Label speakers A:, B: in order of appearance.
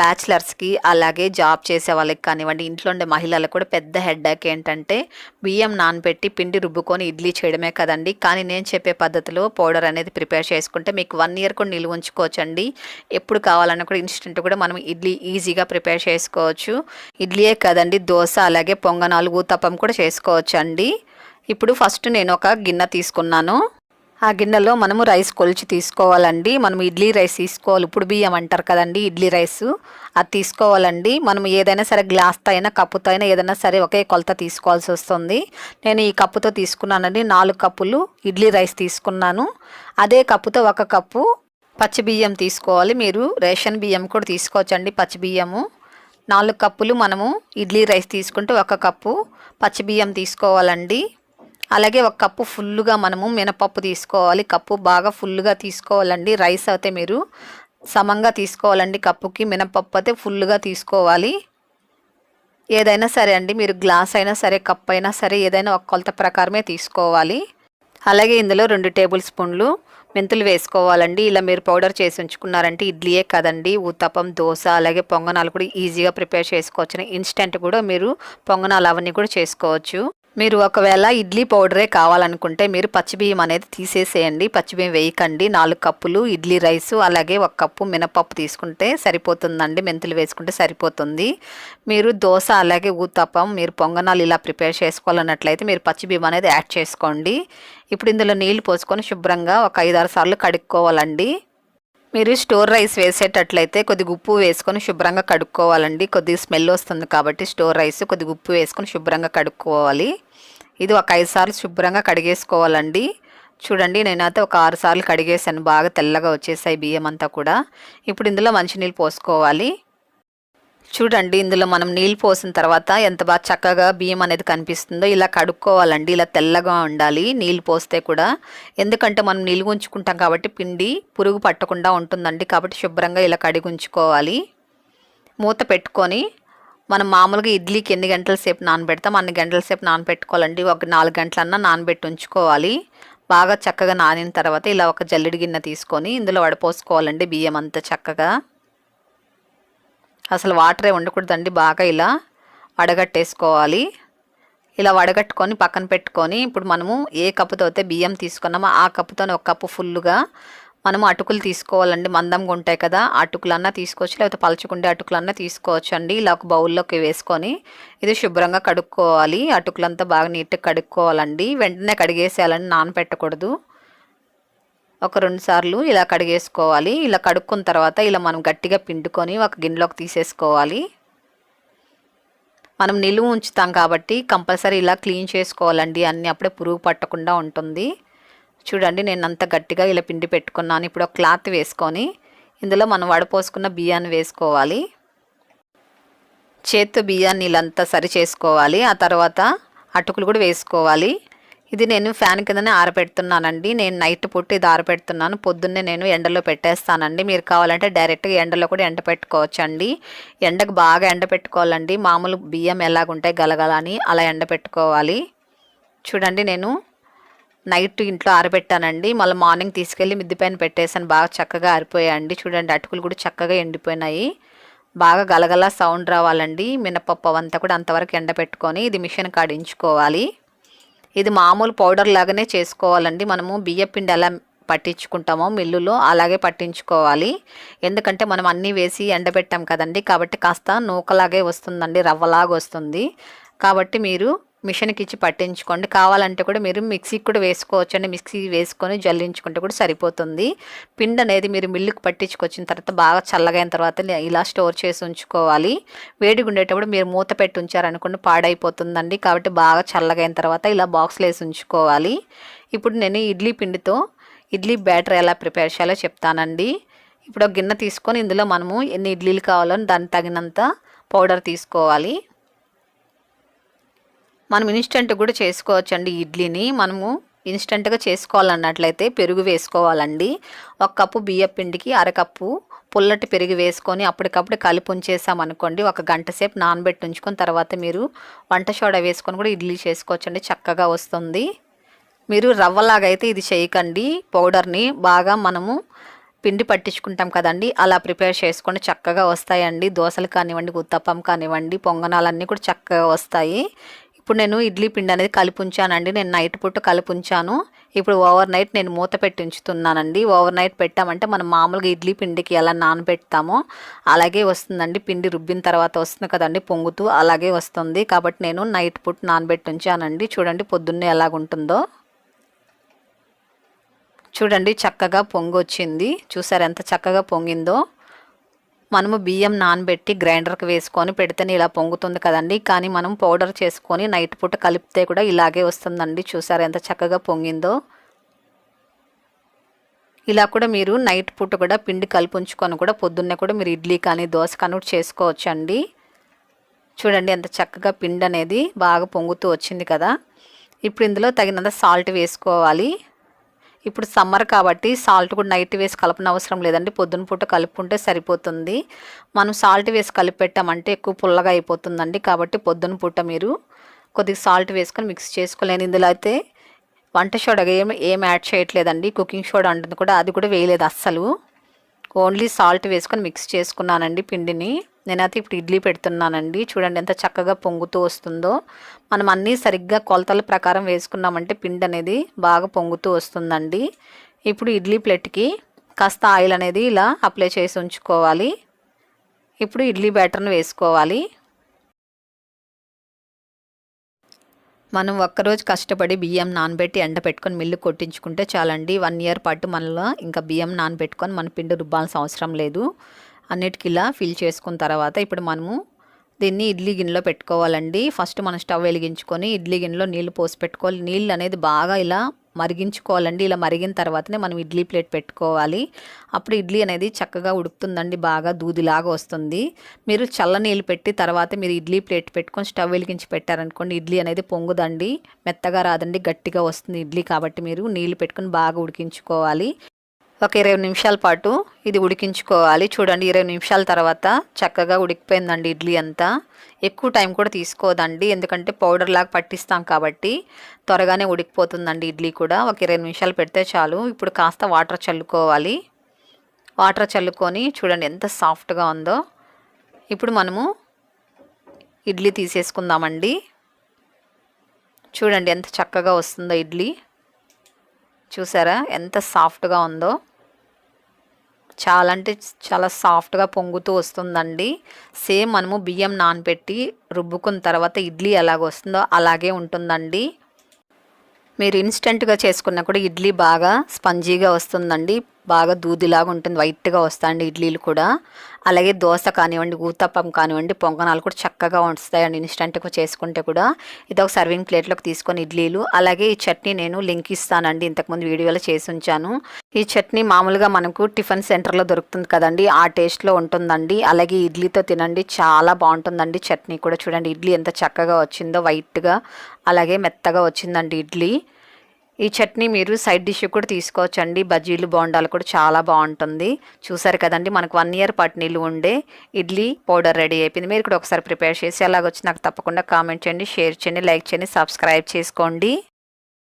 A: బ్యాచిలర్స్కి అలాగే జాబ్ చేసే వాళ్ళకి కానివ్వండి ఇంట్లో ఉండే మహిళలకు కూడా పెద్ద హెడ్డాక్ ఏంటంటే బియ్యం నానబెట్టి పిండి రుబ్బుకొని ఇడ్లీ చేయడమే కదండి. కానీ నేను చెప్పే పద్ధతిలో పౌడర్ అనేది ప్రిపేర్ చేసుకుంటే మీకు వన్ ఇయర్ కూడా నిల్వ ఉంచుకోవచ్చండి. ఎప్పుడు కావాలన్నా కూడా ఇన్స్టెంట్ కూడా మనం ఇడ్లీ ఈజీగా ప్రిపేర్ చేసుకోవచ్చు. ఇడ్లీయే కదండి దోశ అలాగే పొంగనాలు ఊతప్పం కూడా చేసుకోవచ్చు అండి ఇప్పుడు ఫస్ట్ నేను ఒక గిన్నె తీసుకున్నాను. ఆ గిన్నెలో మనము రైస్ కొలిచి తీసుకోవాలండి. మనం ఇడ్లీ రైస్ తీసుకోవాలి. ఇప్పుడు బియ్యం అంటారు కదండి ఇడ్లీ రైస్. అది తీసుకోవాలండి. మనం ఏదైనా సరే గ్లాస్తో అయినా కప్పుతో అయినా ఏదైనా సరే ఒకే కొలత తీసుకోవాల్సి వస్తుంది. నేను ఈ కప్పుతో తీసుకున్నానండి. నాలుగు కప్పులు ఇడ్లీ రైస్ తీసుకున్నాను. అదే కప్పుతో ఒక కప్పు పచ్చి బియ్యం తీసుకోవాలి. మీరు రేషన్ బియ్యం కూడా తీసుకోవచ్చండి పచ్చి బియ్యము. నాలుగు కప్పులు మనము ఇడ్లీ రైస్ తీసుకుంటే ఒక కప్పు పచ్చి బియ్యం తీసుకోవాలండి. అలాగే ఒక కప్పు ఫుల్గా మనము మినపప్పు తీసుకోవాలి. కప్పు బాగా ఫుల్గా తీసుకోవాలండి. రైస్ అయితే మీరు సమంగా తీసుకోవాలండి. కప్పుకి మినపప్పు అయితే ఫుల్గా తీసుకోవాలి. ఏదైనా సరే అండి మీరు గ్లాస్ అయినా సరే కప్ అయినా సరే ఏదైనా ఒక కొలత ప్రకారమే తీసుకోవాలి. అలాగే ఇందులో రెండు టేబుల్ స్పూన్లు మెంతులు వేసుకోవాలండి. ఇలా మీరు పౌడర్ చేసి ఉంచుకున్నారంటే ఇడ్లీయే కదండి. ఉత్తపం దోశ అలాగే పొంగనాలు కూడా ఈజీగా ప్రిపేర్ చేసుకోవచ్చు ఇన్స్టెంట్ కూడా మీరు పొంగనాలు అవన్నీ కూడా చేసుకోవచ్చు. మీరు ఒకవేళ ఇడ్లీ పౌడరే కావాలనుకుంటే మీరు పచ్చిబియ్యం అనేది తీసేసేయండి. పచ్చిబియ్యం వేయకండి. నాలుగు కప్పులు ఇడ్లీ రైసు అలాగే ఒక కప్పు మినపప్పు తీసుకుంటే సరిపోతుందండి. మెంతులు వేసుకుంటే సరిపోతుంది. మీరు దోశ అలాగే ఊతప్పం మీరు పొంగనాలు ఇలా ప్రిపేర్ చేసుకోవాలన్నట్లయితే మీరు పచ్చిబియ్యం అనేది యాడ్ చేసుకోండి. ఇప్పుడు ఇందులో నీళ్ళు పోసుకొని శుభ్రంగా ఒక ఐదారు సార్లు కడుక్కోవాలండి. మీరు స్టోర్ రైస్ వేసేటట్లయితే కొద్దిగా ఉప్పు వేసుకొని శుభ్రంగా కడుక్కోవాలండి. కొద్దిగా స్మెల్ వస్తుంది కాబట్టి స్టోర్ రైస్ కొద్దిగా ఉప్పు వేసుకొని శుభ్రంగా కడుక్కోవాలి. ఇది ఒక ఐదు సార్లు శుభ్రంగా కడిగేసుకోవాలండి. చూడండి నేనైతే ఒక ఆరు సార్లు కడిగేసాను బాగా తెల్లగా వచ్చేసాయి బియ్యం అంతా కూడా. ఇప్పుడు ఇందులో మంచినీళ్ళు పోసుకోవాలి. చూడండి ఇందులో మనం నీళ్ళు పోసిన తర్వాత ఎంత బాగా చక్కగా బియ్యం అనేది కనిపిస్తుందో ఇలా కడుక్కోవాలండి ఇలా తెల్లగా ఉండాలి నీళ్ళు పోస్తే కూడా. ఎందుకంటే మనం నిలువ ఉంచుకుంటాం కాబట్టి పిండి పురుగు పట్టకుండా ఉంటుందండి కాబట్టి శుభ్రంగా ఇలా కడిగి ఉంచుకోవాలి. మూత పెట్టుకొని మనం మామూలుగా ఇడ్లీకి ఎన్ని గంటల సేపు నానబెడతాం అన్ని గంటల సేపు నానబెట్టుకోవాలండి. ఒక నాలుగు గంటలన్నా నానబెట్టి ఉంచుకోవాలి. బాగా చక్కగా నానిన తర్వాత ఇలా ఒక జల్లెడి గిన్నె తీసుకొని ఇందులో వడపోసుకోవాలండి బియ్యం అంతా చక్కగా. అసలు వాటరే ఉండకూడదండి బాగా ఇలా వడగట్టేసుకోవాలి. ఇలా వడగట్టుకొని పక్కన పెట్టుకొని ఇప్పుడు మనము ఏ కప్పుతో అయితే బియ్యం తీసుకున్నామో ఆ కప్పుతో ఒక కప్పు ఫుల్గా మనము అటుకులు తీసుకోవాలండి. మందంగా ఉంటాయి కదా అటుకులన్నా తీసుకోవచ్చు లేకపోతే పలుచుకుండే అటుకులన్నా తీసుకోవచ్చు అండి. ఇలా ఒక బౌల్లోకి వేసుకొని ఇది శుభ్రంగా కడుక్కోవాలి. అటుకులంతా బాగా నీట్గా కడుక్కోవాలండి. వెంటనే కడిగేసేయాలని నానపెట్టకూడదు ఒక రెండు సార్లు ఇలా కడిగేసుకోవాలి. ఇలా కడుక్కున్న తర్వాత ఇలా మనం గట్టిగా పిండుకొని ఒక గిన్నెలోకి తీసేసుకోవాలి. మనం నిలువ ఉంచుతాం కాబట్టి కంపల్సరీ ఇలా క్లీన్ చేసుకోవాలండి. అన్నీ అప్పుడే పురుగు పట్టకుండా ఉంటుంది. చూడండి నేను అంత గట్టిగా ఇలా పిండి పెట్టుకున్నాను. ఇప్పుడు ఒక క్లాత్ వేసుకొని ఇందులో మనం వడపోసుకున్న బియ్యాన్ని వేసుకోవాలి. చేత్తో బియ్యాన్ని ఇలాంతా సరి చేసుకోవాలి ఆ తర్వాత అటుకులు కూడా వేసుకోవాలి. ఇది నేను ఫ్యాన్ కిందనే ఆరబెడుతున్నానండి నేను నైట్ పుట్టి ఇది ఆరబెడుతున్నాను పొద్దున్నే నేను ఎండలో పెట్టేస్తానండి. మీరు కావాలంటే డైరెక్ట్గా ఎండలో కూడా ఎండ పెట్టుకోవచ్చండి. ఎండకు బాగా ఎండ పెట్టుకోవాలండి. మామూలు బియ్యం ఎలాగుంటాయి గలగలని అలా ఎండ పెట్టుకోవాలి. చూడండి నేను నైట్ ఇంట్లో ఆరబెట్టానండి. మళ్ళీ మార్నింగ్ తీసుకెళ్ళి మిద్ది పైన పెట్టేసాను బాగా చక్కగా ఆరిపోయాయండి. చూడండి అటుకులు కూడా చక్కగా ఎండిపోయినాయి. బాగా గలగల సౌండ్ రావాలండి. మినపప్పు అవంతా కూడా అంతవరకు ఎండబెట్టుకొని ఇది మిషన్ కాడించుకోవాలి ఇది మామూలు పౌడర్ లాగానే చేసుకోవాలండి. మనము బియ్యపిండి ఎలా పట్టించుకుంటామో మిల్లులో అలాగే పట్టించుకోవాలి. ఎందుకంటే మనం అన్నీ వేసి ఎండబెట్టాం కదండి. కాబట్టి కాస్త నూకలాగే వస్తుందండి రవ్వలాగా వస్తుంది. కాబట్టి మీరు మిషన్కి ఇచ్చి పట్టించుకోండి. కావాలంటే కూడా మీరు మిక్సీకి కూడా వేసుకోవచ్చు అండి మిక్సీ వేసుకొని జల్లించుకుంటే కూడా సరిపోతుంది. పిండి అనేది మీరు మిల్లుకి పట్టించుకొచ్చిన తర్వాత బాగా చల్లగైన తర్వాత ఇలా స్టోర్ చేసి ఉంచుకోవాలి. వేడిగా ఉండేటప్పుడు మీరు మూత పెట్టి ఉంచారనుకోండి పాడైపోతుందండి. కాబట్టి బాగా చల్లగైన తర్వాత ఇలా బాక్స్లో వేసి ఉంచుకోవాలి. ఇప్పుడు నేను ఇడ్లీ పిండితో ఇడ్లీ బ్యాటర్ ఎలా ప్రిపేర్ చేయాలో చెప్తానండి. ఇప్పుడు గిన్నె తీసుకొని ఇందులో మనము ఎన్ని ఇడ్లీలు కావాలో దానికి తగినంత పౌడర్ తీసుకోవాలి. మనం ఇన్స్టెంట్ కూడా చేసుకోవచ్చండి ఇడ్లీని. మనము ఇన్స్టెంట్గా చేసుకోవాలన్నట్లయితే పెరుగు వేసుకోవాలండి. ఒక కప్పు బియ్యం పిండికి అరకప్పు పుల్లటి పెరుగు వేసుకొని అప్పటికప్పుడు కలిపి ఉంచేసామనుకోండి ఒక గంట సేపు నానబెట్టి ఉంచుకొని తర్వాత మీరు వంట సోడా వేసుకొని కూడా ఇడ్లీ చేసుకోవచ్చండి చక్కగా వస్తుంది. మీరు రవ్వలాగా అయితే ఇది చేయకండి. పౌడర్ని బాగా మనము పిండి పట్టించుకుంటాం కదండి అలా ప్రిపేర్ చేసుకొని చక్కగా వస్తాయండి. దోశలు కానివ్వండి ఉత్తప్పం కానివ్వండి పొంగనాలన్నీ కూడా చక్కగా వస్తాయి. ఇప్పుడు నేను ఇడ్లీ పిండి అనేది కలిపి ఉంచానండి నేను నైట్ పూట కలిపి ఉంచాను ఇప్పుడు ఓవర్ నైట్ నేను మూత పెట్టి ఉంచుతున్నానండి ఓవర్ నైట్ పెట్టామంటే మనం మామూలుగా ఇడ్లీ పిండికి ఎలా నానబెడతామో అలాగే వస్తుందండి. పిండి రుబ్బిన తర్వాత వస్తుంది కదండి పొంగుతూ అలాగే వస్తుంది. కాబట్టి నేను నైట్ పూట నానబెట్టి ఉంచానండి చూడండి పొద్దున్నే ఎలాగుంటుందో. చూడండి చక్కగా పొంగి వచ్చింది చూసారు ఎంత చక్కగా పొంగిందో. మనము బియ్యం నానబెట్టి గ్రైండర్కి వేసుకొని పెడితేనే ఇలా పొంగుతుంది కదండి. కానీ మనం పౌడర్ చేసుకొని నైట్ పూట కలిపితే కూడా ఇలాగే వస్తుందండి. చూసారు ఎంత చక్కగా పొంగిందో. ఇలా కూడా మీరు నైట్ పూట కూడా పిండి కలిపి ఉంచుకొని కూడా పొద్దున్నే కూడా మీరు ఇడ్లీ కానీ దోశ కానీ చేసుకోవచ్చండి. చూడండి ఎంత చక్కగా పిండి అనేది బాగా పొంగుతూ వచ్చింది కదా. ఇప్పుడు ఇందులో తగినంత సాల్ట్ వేసుకోవాలి. ఇప్పుడు సమ్మర్ కాబట్టి సాల్ట్ కూడా నైట్ వేసి కలపన అవసరం లేదండి. పొద్దున పూట కలుపుకుంటే సరిపోతుంది. మనం సాల్ట్ వేసి కలిపి పెట్టామంటే ఎక్కువ పుల్లగా అయిపోతుందండి. కాబట్టి పొద్దున పూట మీరు కొద్దిగా సాల్ట్ వేసుకొని మిక్స్ చేసుకోలేని ఇందులో అయితే వంట సోడా ఏం ఏం యాడ్ చేయట్లేదండి. కుకింగ్ సోడా అంటుంది కూడా అది కూడా వేయలేదు అస్సలు. ఓన్లీ సాల్ట్ వేసుకొని మిక్స్ చేసుకున్నానండి పిండిని. నేనైతే ఇప్పుడు ఇడ్లీ పెడుతున్నానండి. చూడండి ఎంత చక్కగా పొంగుతూ వస్తుందో. మనం అన్నీ సరిగ్గా కొలతల ప్రకారం వేసుకున్నామంటే పిండి అనేది బాగా పొంగుతూ వస్తుందండి. ఇప్పుడు ఇడ్లీ ప్లేట్కి కాస్త ఆయిల్ అనేది ఇలా అప్లై చేసి ఉంచుకోవాలి. ఇప్పుడు ఇడ్లీ బ్యాటర్ని వేసుకోవాలి. మనం ఒక్కరోజు కష్టపడి బియ్యం నానబెట్టి ఎండ పెట్టుకొని మిల్లు కొట్టించుకుంటే చాలండి. వన్ ఇయర్ పాటు మనలో ఇంకా బియ్యం నానబెట్టుకొని మన పిండి రుబ్బాల్సిన అవసరం లేదు. అన్నిటికి ఇలా ఫిల్ చేసుకున్న తర్వాత ఇప్పుడు మనము దీన్ని ఇడ్లీ గిన్నెలో పెట్టుకోవాలండి. ఫస్ట్ మనం స్టవ్ వెలిగించుకొని ఇడ్లీ గిన్నెలో నీళ్ళు పోసి పెట్టుకోవాలి. నీళ్ళు అనేది బాగా ఇలా మరిగించుకోవాలండి. ఇలా మరిగిన తర్వాతనే మనం ఇడ్లీ ప్లేట్ పెట్టుకోవాలి. అప్పుడు ఇడ్లీ అనేది చక్కగా ఉడుకుతుందండి. బాగా దూదిలాగా వస్తుంది. మీరు చల్ల నీళ్ళు పెట్టి తర్వాత మీరు ఇడ్లీ ప్లేట్ పెట్టుకొని స్టవ్ వెలిగించి పెట్టారనుకోండి ఇడ్లీ అనేది పొంగుదండి. మెత్తగా రాదండి. గట్టిగా వస్తుంది ఇడ్లీ కాబట్టి మీరు నీళ్ళు పెట్టుకొని బాగా ఉడికించుకోవాలి. ఒక ఇరవై నిమిషాల పాటు ఇది ఉడికించుకోవాలి. చూడండి ఇరవై నిమిషాల తర్వాత చక్కగా ఉడికిపోయిందండి ఇడ్లీ అంతా. ఎక్కువ టైం కూడా తీసుకోదండి ఎందుకంటే పౌడర్ లాగా పట్టిస్తాం కాబట్టి త్వరగానే ఉడికిపోతుందండి ఇడ్లీ కూడా. ఒక ఇరవై నిమిషాలు పెడితే చాలు. ఇప్పుడు కాస్త వాటర్ చల్లుకోవాలి. వాటర్ చల్లుకొని చూడండి ఎంత సాఫ్ట్గా ఉందో. ఇప్పుడు మనము ఇడ్లీ తీసేసుకుందామండి. చూడండి ఎంత చక్కగా వస్తుందో ఇడ్లీ. చూసారా? ఎంత సాఫ్ట్గా ఉందో. చాలా అంటే చాలా సాఫ్ట్గా పొంగుతూ వస్తుందండి. సేమ్ మనము బియ్యం నానబెట్టి రుబ్బుకున్న తర్వాత ఇడ్లీ ఎలాగ వస్తుందో అలాగే ఉంటుందండి. మీరు ఇన్స్టెంట్గా చేసుకున్న కూడా ఇడ్లీ బాగా స్పంజీగా వస్తుందండి. బాగా దూదిలాగా ఉంటుంది వైట్గా వస్తాయండి ఇడ్లీలు కూడా. అలాగే దోశ కానివ్వండి ఊతప్పం కానివ్వండి పొంగనాలు కూడా చక్కగా వస్తాయండి ఇన్స్టెంట్గా చేసుకుంటే కూడా. ఇది ఒక సర్వింగ్ ప్లేట్లోకి తీసుకొని ఇడ్లీలు. అలాగే ఈ చట్నీ నేను లింక్ ఇస్తానండి ఇంతకుముందు వీడియోలో చేసి ఉంచాను. ఈ చట్నీ మామూలుగా మనకు టిఫిన్ సెంటర్లో దొరుకుతుంది కదండి ఆ టేస్ట్లో ఉంటుందండి. అలాగే ఇడ్లీతో తినండి చాలా బాగుంటుందండి చట్నీ కూడా. చూడండి ఇడ్లీ ఎంత చక్కగా వచ్చిందో వైట్గా అలాగే మెత్తగా వచ్చిందండి ఇడ్లీ. ఈ చట్నీ మీరు సైడ్ డిష్ కూడా తీసుకోవచ్చండి. బజ్జీలు బోండాలు కూడా చాలా బాగుంటుంది. చూసారు కదండి మనకు వన్ ఇయర్ పాటు నీళ్ళు ఉండే ఇడ్లీ పౌడర్ రెడీ అయిపోయింది. మీరు కూడా ఒకసారి ప్రిపేర్ చేసి అలాగొచ్చి నాకు తప్పకుండా కామెంట్ చేయండి షేర్ చేయండి లైక్ చేయండి సబ్స్క్రైబ్ చేసుకోండి.